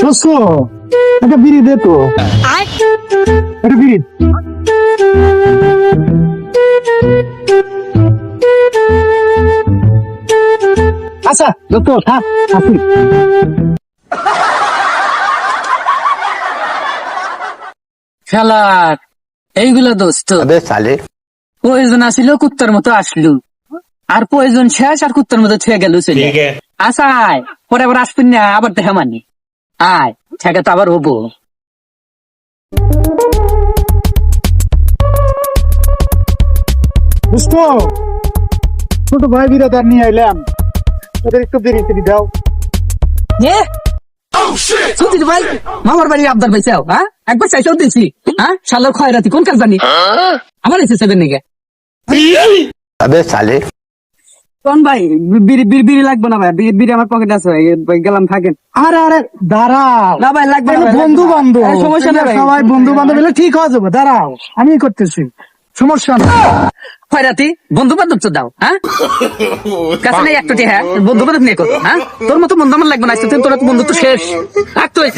শস্য একটা বিড়ি দে তো। একটা বিড়ি। আচ্ছা আসি খেলার এইগুলা দোস্ত। প্রয়োজন আসিল কুত্তার মতো আসলু। আর প্রয়োজন শেষ আর কুত্তার মতো ছেয়ে গেল আসায় আচ্ছা, পরে আবার আসবেন না আবার দেখা মানি। আয় ঠেকা তো আবার হব। ছোট ভাই বিরাদার নিয়ে ওদের একটু দেরি করে দাও। ভাই মামার বাড়ি আবদার পাইছাও হ্যাঁ? একবার চাইছাও দিছি হ্যাঁ? শালার খয়রাতি কোন কাজ জানি? হ্যাঁ? আমার এসে সেদিন নিগে আবে সালে কোন ভাই বিড়ি বিড়ি বিড়ি লাগবে না ভাই বিড়ি বিড়ি আমার পকেটে আছে ভাই গেলাম থাকেন। আরে আরে দাঁড়াও। না ভাই লাগবে না বন্ধু বান্ধব সমস্যা নেই সবাই বন্ধু বান্ধব মিলে ঠিক হয়ে যাবে। দাঁড়াও আমি করতেছি। সমস্যা না খয়রাতি বন্ধু বান্ধব তো দাও হ্যাঁ? কাছে নেই একটু হ্যাঁ? বন্ধু বান্ধব নিয়ে করো হ্যাঁ? তোর মতো বন্ধু আমার লাগবে না তোর বন্ধু তো শেষ। রাখ তুই।